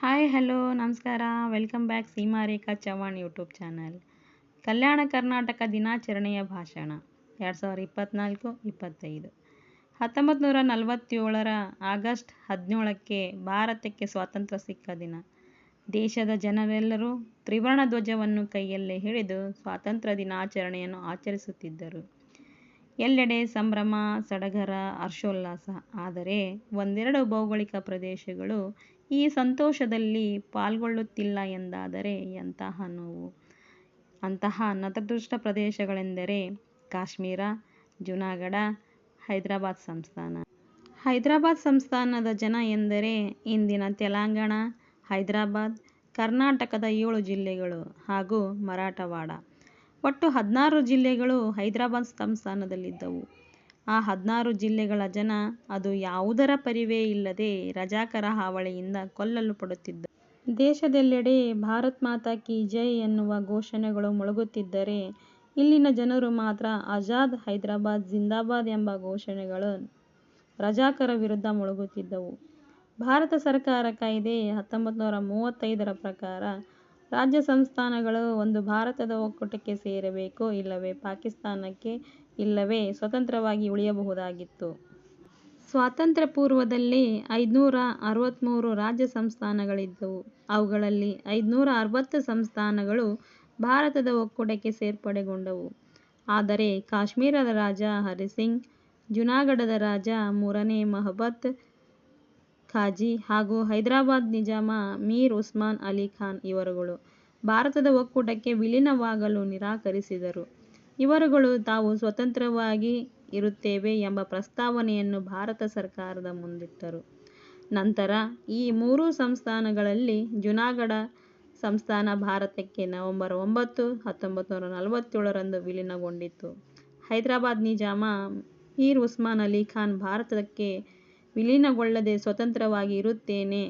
Hi hello ನಮಸ್ಕಾರ. Welcome back Seema Rekha Chavan YouTube channel Kalyana Karnataka ದಿನಾಚರಣೆಯ ಭಾಷಣ. ಎರಡು ಸಾವಿರದ ಇಪ್ಪತ್ತ್ನಾಲ್ಕು ಇಪ್ಪತ್ತೈದು. ಹತ್ತೊಂಬತ್ತು ನೂರ ನಲವತ್ತೇಳರ ಆಗಸ್ಟ್ ಹದಿನೇಳಕ್ಕೆ ಭಾರತಕ್ಕೆ ಸ್ವಾತಂತ್ರ್ಯ ಸಿಕ್ಕ ದಿನ. ದೇಶದ ಜನರೆಲ್ಲರೂ ತ್ರಿವರ್ಣ ಧ್ವಜವನ್ನು ಕೈಯಲ್ಲೇ ಹಿಡಿದು ಸ್ವಾತಂತ್ರ್ಯ ದಿನಾಚರಣೆಯನ್ನು ಆಚರಿಸುತ್ತಿದ್ದರು. ಎಲ್ಲೆಡೆ ಸಂಭ್ರಮ, ಸಡಗರ, ಹರ್ಷೋಲ್ಲಾಸ. ಆದರೆ ಒಂದೆರಡು ಭೌಗೋಳಿಕ ಪ್ರದೇಶಗಳು ಈ ಸಂತೋಷದಲ್ಲಿ ಪಾಲ್ಗೊಳ್ಳುತ್ತಿಲ್ಲ ಎಂದಾದರೆ ಎಂತಹ ನೋವು? ಅಂತಹ ನತದೃಷ್ಟ ಪ್ರದೇಶಗಳೆಂದರೆ ಕಾಶ್ಮೀರ ಜುನಾಗಢ ಹೈದರಾಬಾದ್ ಸಂಸ್ಥಾನ. ಹೈದರಾಬಾದ್ ಸಂಸ್ಥಾನದ ಜನ ಎಂದರೆ ಇಂದಿನ ತೆಲಂಗಾಣ, ಹೈದರಾಬಾದ್, ಕರ್ನಾಟಕದ ಏಳು ಜಿಲ್ಲೆಗಳು ಹಾಗೂ ಮರಾಠವಾಡ. ಒಟ್ಟು ಹದಿನಾರು ಜಿಲ್ಲೆಗಳು ಹೈದರಾಬಾದ್ ಸಂಸ್ಥಾನದಲ್ಲಿದ್ದವು. ಆ ಹದಿನಾರು ಜಿಲ್ಲೆಗಳ ಜನ ಅದು ಯಾವುದರ ಪರಿವೇ ಇಲ್ಲದೆ ರಜಾಕರ ಹಾವಳಿಯಿಂದ ಕೊಲ್ಲಲ್ಪಡುತ್ತಿದ್ದರು ದೇಶದೆಲ್ಲೆಡೆ ಭಾರತ್ ಮಾತಾ ಕಿ ಜೈ ಎನ್ನುವ ಘೋಷಣೆಗಳು ಮೊಳಗುತ್ತಿದ್ದರೆ ಇಲ್ಲಿನ ಜನರು ಮಾತ್ರ ಆಜಾದ್, ಹೈದರಾಬಾದ್, ಜಿಂದಾಬಾದ್ ಎಂಬ ಘೋಷಣೆಗಳು ರಜಾಕರ ವಿರುದ್ಧ ಮೊಳಗುತ್ತಿದ್ದವು. ಭಾರತ ಸರ್ಕಾರ ಕಾಯ್ದೆ ಹತ್ತೊಂಬತ್ತು ನೂರ ಮೂವತ್ತೈದರ ಪ್ರಕಾರ ರಾಜ್ಯ ಸಂಸ್ಥಾನಗಳು ಒಂದು ಭಾರತದ ಒಕ್ಕೂಟಕ್ಕೆ ಸೇರಬೇಕು ಇಲ್ಲವೇ ಪಾಕಿಸ್ತಾನಕ್ಕೆ ಇಲ್ಲವೇ ಸ್ವತಂತ್ರವಾಗಿ ಉಳಿಯಬಹುದಾಗಿತ್ತು. ಸ್ವಾತಂತ್ರ್ಯ ಪೂರ್ವದಲ್ಲಿ ಐದುನೂರ ಅರವತ್ತ್ಮೂರು ರಾಜ್ಯ ಸಂಸ್ಥಾನಗಳಿದ್ದವು. ಅವುಗಳಲ್ಲಿ ಐದುನೂರ ಅರವತ್ತು ಸಂಸ್ಥಾನಗಳು ಭಾರತದ ಒಕ್ಕೂಟಕ್ಕೆ ಸೇರ್ಪಡೆಗೊಂಡವು. ಆದರೆ ಕಾಶ್ಮೀರದ ರಾಜ ಹರಿಸಿಂಗ್, ಜುನಾಗಢದ ರಾಜ ಮೂರನೇ ಮಹಬತ್ ಖಾಜಿ ಹಾಗೂ ಹೈದರಾಬಾದ್ ನಿಜಾಮ ಮೀರ್ ಉಸ್ಮಾನ್ ಅಲಿ ಖಾನ್ ಇವರುಗಳು ಭಾರತದ ಒಕ್ಕೂಟಕ್ಕೆ ವಿಲೀನವಾಗಲು ನಿರಾಕರಿಸಿದರು. ಇವರುಗಳು ತಾವು ಸ್ವತಂತ್ರವಾಗಿ ಇರುತ್ತೇವೆ ಎಂಬ ಪ್ರಸ್ತಾವನೆಯನ್ನು ಭಾರತ ಸರ್ಕಾರದ ಮುಂದಿಟ್ಟರು. ನಂತರ ಈ ಮೂರೂ ಸಂಸ್ಥಾನಗಳಲ್ಲಿ ಜುನಾಗಢ ಸಂಸ್ಥಾನ ಭಾರತಕ್ಕೆ ನವೆಂಬರ್ ಒಂಬತ್ತು, ಹತ್ತೊಂಬತ್ತು ನೂರ ನಲವತ್ತೇಳರಂದು ವಿಲೀನಗೊಂಡಿತು ಹೈದರಾಬಾದ್ ನಿಜಾಮ ಮೀರ್ ಉಸ್ಮಾನ್ ಅಲಿ ಖಾನ್ ಭಾರತಕ್ಕೆ ವಿಲೀನಗೊಳ್ಳದೆ ಸ್ವತಂತ್ರವಾಗಿ ಇರುತ್ತೇನೆ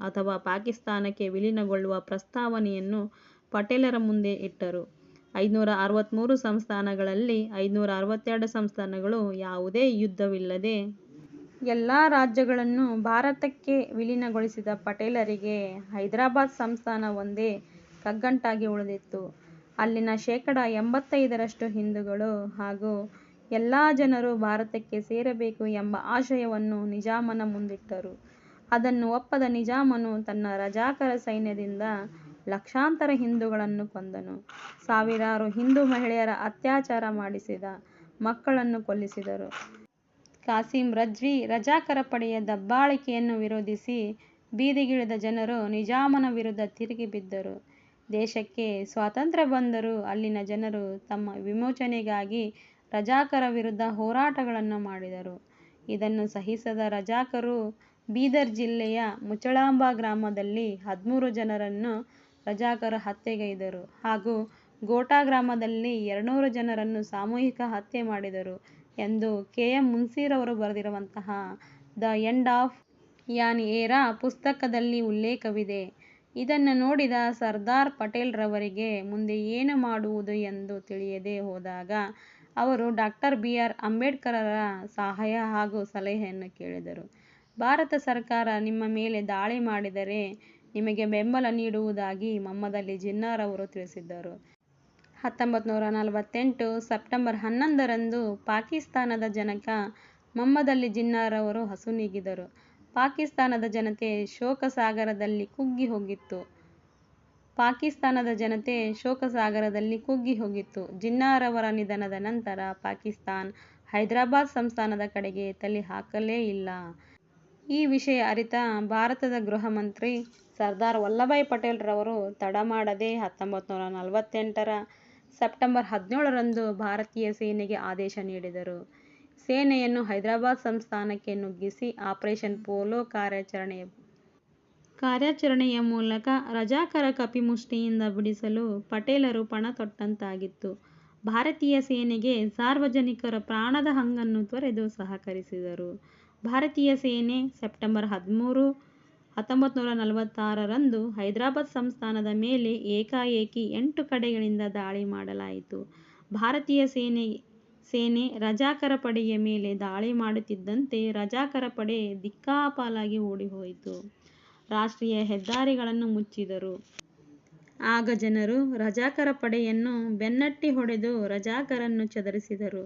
ಅಥವಾ ಪಾಕಿಸ್ತಾನಕ್ಕೆ ವಿಲೀನಗೊಳ್ಳುವ ಪ್ರಸ್ತಾವನೆಯನ್ನು ಪಟೇಲರ ಮುಂದೆ ಇಟ್ಟರು. ಐದುನೂರ ಅರವತ್ತ್ಮೂರು ಸಂಸ್ಥಾನಗಳಲ್ಲಿ ಐದುನೂರ ಅರವತ್ತೆರಡು ಸಂಸ್ಥಾನಗಳು ಯಾವುದೇ ಯುದ್ಧವಿಲ್ಲದೆ ಎಲ್ಲ ರಾಜ್ಯಗಳನ್ನು ಭಾರತಕ್ಕೆ ವಿಲೀನಗೊಳಿಸಿದ ಪಟೇಲರಿಗೆ ಹೈದರಾಬಾದ್ ಸಂಸ್ಥಾನ ಒಂದೇ ಕಗ್ಗಂಟಾಗಿ ಉಳಿದಿತ್ತು. ಅಲ್ಲಿನ ಶೇಕಡ ಎಂಬತ್ತೈದರಷ್ಟು ಹಿಂದೂಗಳು ಹಾಗೂ ಎಲ್ಲ ಜನರೂ ಭಾರತಕ್ಕೆ ಸೇರಬೇಕು ಎಂಬ ಆಶಯವನ್ನು ನಿಜಾಮನ ಮುಂದಿಟ್ಟರು. ಅದನ್ನು ಒಪ್ಪದ ನಿಜಾಮನು ತನ್ನ ರಜಾಕರ ಸೈನ್ಯದಿಂದ ಲಕ್ಷಾಂತರ ಹಿಂದೂಗಳನ್ನು ಕೊಂದನು. ಸಾವಿರಾರು ಹಿಂದೂ ಮಹಿಳೆಯರ ಅತ್ಯಾಚಾರ ಮಾಡಿಸಿದ ಮಕ್ಕಳನ್ನು ಕೊಲ್ಲಿಸಿದರು. ಕಾಸಿಂ ರಜ್ವಿ ರಜಾಕರ ಪಡೆಯ ದಬ್ಬಾಳಿಕೆಯನ್ನು ವಿರೋಧಿಸಿ ಬೀದಿಗಿಳಿದ ಜನರು ನಿಜಾಮನ ವಿರುದ್ಧ ತಿರುಗಿ ಬಿದ್ದರು. ದೇಶಕ್ಕೆ ಸ್ವಾತಂತ್ರ್ಯ ಬಂದರೂ ಅಲ್ಲಿನ ಜನರು ತಮ್ಮ ವಿಮೋಚನೆಗಾಗಿ ರಜಾಕರ ವಿರುದ್ಧ ಹೋರಾಟಗಳನ್ನು ಮಾಡಿದರು. ಇದನ್ನು ಸಹಿಸದ ರಜಾಕರು ಬೀದರ್ ಜಿಲ್ಲೆಯ ಮುಚಳಾಂಬ ಗ್ರಾಮದಲ್ಲಿ ಹದಿಮೂರು ಜನರನ್ನು ರಜಾಕರು ಹತ್ಯೆಗೈದರು ಹಾಗೂ ಗೋಟಾ ಗ್ರಾಮದಲ್ಲಿ ಎರಡುನೂರು ಜನರನ್ನು ಸಾಮೂಹಿಕ ಹತ್ಯೆ ಮಾಡಿದರು ಎಂದು ಕೆ ಎಂ ಮುನ್ಸಿರವರು ಬರೆದಿರುವಂತಹ the end of an era ಪುಸ್ತಕದಲ್ಲಿ ಉಲ್ಲೇಖವಿದೆ. ಇದನ್ನು ನೋಡಿದ ಸರ್ದಾರ್ ಪಟೇಲ್ರವರಿಗೆ ಮುಂದೆ ಏನು ಮಾಡುವುದು ಎಂದು ತಿಳಿಯದೆ ಹೋದಾಗ ಅವರು ಡಾಕ್ಟರ್ ಬಿ ಆರ್ ಅಂಬೇಡ್ಕರರ ಸಹಾಯ ಹಾಗೂ ಸಲಹೆಯನ್ನು ಕೇಳಿದರು. ಭಾರತ ಸರ್ಕಾರ ನಿಮ್ಮ ಮೇಲೆ ದಾಳಿ ಮಾಡಿದರೆ ನಿಮಗೆ ಬೆಂಬಲ ನೀಡುವುದಾಗಿ ಮೊಮ್ಮದಲ್ಲಿ ಜಿನ್ನಾರ್ ಅವರು ತಿಳಿಸಿದ್ದರು. ಹತ್ತೊಂಬತ್ತು ನೂರ ನಲವತ್ತೆಂಟು ಸೆಪ್ಟೆಂಬರ್ ಹನ್ನೊಂದರಂದು ಪಾಕಿಸ್ತಾನದ ಜನಕ ಮೊಮ್ಮದಲ್ಲಿ ಜಿನ್ನಾರ್ ಅವರು ಹಸು ಅಸುನೀಗಿದರು ಪಾಕಿಸ್ತಾನದ ಜನತೆ ಶೋಕಸಾಗರದಲ್ಲಿ ಕುಗ್ಗಿ ಹೋಗಿತ್ತು. ಪಾಕಿಸ್ತಾನದ ಜನತೆ ಶೋಕಸಾಗರದಲ್ಲಿ ಕುಗ್ಗಿ ಹೋಗಿತ್ತು. ಜಿನ್ನಾರವರ ನಿಧನದ ನಂತರ ಪಾಕಿಸ್ತಾನ್ ಹೈದರಾಬಾದ್ ಸಂಸ್ಥಾನದ ಕಡೆಗೆ ತಲೆ ಹಾಕಲೇ ಇಲ್ಲ. ಈ ವಿಷಯ ಅರಿತ ಭಾರತದ ಗೃಹ ಮಂತ್ರಿ ಸರ್ದಾರ್ ವಲ್ಲಭಾಯ್ ಪಟೇಲ್ರವರು ತಡ ಮಾಡದೆ ಹತ್ತೊಂಬತ್ತು ನಲವತ್ತೆಂಟರ ಸೆಪ್ಟೆಂಬರ್ ಹದಿನೇಳರಂದು ಭಾರತೀಯ ಸೇನೆಗೆ ಆದೇಶ ನೀಡಿದರು. ಸೇನೆಯನ್ನು ಹೈದರಾಬಾದ್ ಸಂಸ್ಥಾನಕ್ಕೆ ನುಗ್ಗಿಸಿ ಆಪರೇಷನ್ ಪೋಲೋ ಕಾರ್ಯಾಚರಣೆಯ ಕಾರ್ಯಾಚರಣೆಯ ಮೂಲಕ ರಜಾಕರ ಕಪಿಮುಷ್ಟಿಯಿಂದ ಬಿಡಿಸಲು ಪಟೇಲರು ಪಣ ತೊಟ್ಟಂತಾಗಿತ್ತು ಭಾರತೀಯ ಸೇನೆಗೆ ಸಾರ್ವಜನಿಕರ ಪ್ರಾಣದ ಹಂಗನ್ನು ತೊರೆದು ಸಹಕರಿಸಿದರು. ಭಾರತೀಯ ಸೇನೆ ಸೆಪ್ಟೆಂಬರ್ ಹದಿಮೂರು ಹತ್ತೊಂಬತ್ತು ನೂರ ನಲವತ್ತಾರರಂದು ಹೈದರಾಬಾದ್ ಸಂಸ್ಥಾನದ ಮೇಲೆ ಏಕಾಏಕಿ ಎಂಟು ಕಡೆಗಳಿಂದ ದಾಳಿ ಮಾಡಲಾಯಿತು. ಭಾರತೀಯ ಸೇನೆ ಸೇನೆ ರಜಾಕರ ಪಡೆಯ ಮೇಲೆ ದಾಳಿ ಮಾಡುತ್ತಿದ್ದಂತೆ ರಜಾಕರ ಪಡೆ ದಿಕ್ಕಾಪಾಲಾಗಿ ಓಡಿಹೋಯಿತು. ರಾಷ್ಟ್ರೀಯ ಹೆದ್ದಾರಿಗಳನ್ನು ಮುಚ್ಚಿದರು. ಆಗ ಜನರು ರಜಾಕರ ಪಡೆಯನ್ನು ಬೆನ್ನಟ್ಟಿ ಹೊಡೆದು ರಜಾಕರನ್ನು ಚದರಿಸಿದರು.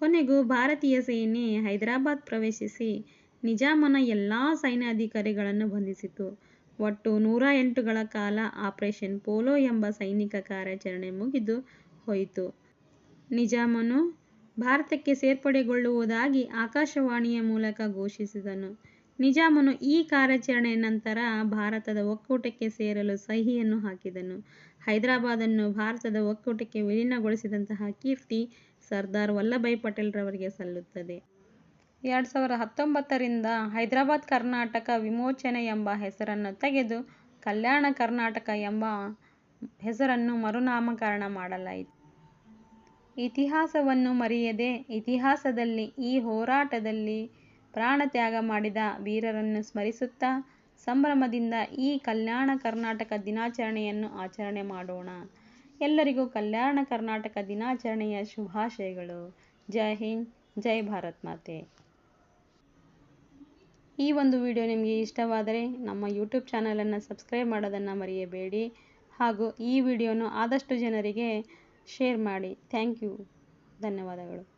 ಕೊನೆಗೂ ಭಾರತೀಯ ಸೇನೆ ಹೈದರಾಬಾದ್ ಪ್ರವೇಶಿಸಿ ನಿಜಾಮನ ಎಲ್ಲಾ ಸೈನ್ಯಾಧಿಕಾರಿಗಳನ್ನು ಬಂಧಿಸಿತು. ಒಟ್ಟು ನೂರ ಎಂಟುಗಳ ಕಾಲ ಆಪರೇಷನ್ ಪೋಲೋ ಎಂಬ ಸೈನಿಕ ಕಾರ್ಯಾಚರಣೆ ಮುಗಿದು ಹೋಯಿತು. ನಿಜಾಮನು ಭಾರತಕ್ಕೆ ಸೇರ್ಪಡೆಗೊಳ್ಳುವುದಾಗಿ ಆಕಾಶವಾಣಿಯ ಮೂಲಕ ಘೋಷಿಸಿದನು. ನಿಜಾಮನು ಈ ಕಾರ್ಯಾಚರಣೆಯ ನಂತರ ಭಾರತದ ಒಕ್ಕೂಟಕ್ಕೆ ಸೇರಲು ಸಹಿಯನ್ನು ಹಾಕಿದನು. ಹೈದರಾಬಾದನ್ನು ಭಾರತದ ಒಕ್ಕೂಟಕ್ಕೆ ವಿಲೀನಗೊಳಿಸಿದಂತಹ ಕೀರ್ತಿ ಸರ್ದಾರ್ ವಲ್ಲಭಾಯ್ ಪಟೇಲ್ ರವರಿಗೆ ಸಲ್ಲುತ್ತದೆ. ಎರಡು ಸಾವಿರದ ಹತ್ತೊಂಬತ್ತರಿಂದ ಹೈದರಾಬಾದ್ ಕರ್ನಾಟಕ ವಿಮೋಚನೆ ಎಂಬ ಹೆಸರನ್ನು ತೆಗೆದು ಕಲ್ಯಾಣ ಕರ್ನಾಟಕ ಎಂಬ ಹೆಸರನ್ನು ಮರುನಾಮಕರಣ ಮಾಡಲಾಯಿತು. ಇತಿಹಾಸವನ್ನು ಮರೆಯದೆ ಇತಿಹಾಸದಲ್ಲಿ ಈ ಹೋರಾಟದಲ್ಲಿ ಪ್ರಾಣತ್ಯಾಗ ಮಾಡಿದ ವೀರರನ್ನು ಸ್ಮರಿಸುತ್ತಾ ಸಂಭ್ರಮದಿಂದ ಈ ಕಲ್ಯಾಣ ಕರ್ನಾಟಕ ದಿನಾಚರಣೆಯನ್ನು ಆಚರಣೆ ಮಾಡೋಣ. ಎಲ್ಲರಿಗೂ ಕಲ್ಯಾಣ ಕರ್ನಾಟಕ ದಿನಾಚರಣೆಯ ಶುಭಾಶಯಗಳು. ಜೈ ಹಿಂದ್, ಜೈ ಭಾರತ್ ಮಾತೆ. ಈ ಒಂದು ವಿಡಿಯೋ ನಿಮಗೆ ಇಷ್ಟವಾದರೆ ನಮ್ಮ ಯೂಟ್ಯೂಬ್ ಚಾನಲನ್ನು ಸಬ್ಸ್ಕ್ರೈಬ್ ಮಾಡೋದನ್ನು ಮರೆಯಬೇಡಿ ಹಾಗೂ ಈ ವಿಡಿಯೋನು ಆದಷ್ಟು ಜನರಿಗೆ ಶೇರ್ ಮಾಡಿ ಥ್ಯಾಂಕ್ ಯು ಧನ್ಯವಾದಗಳು.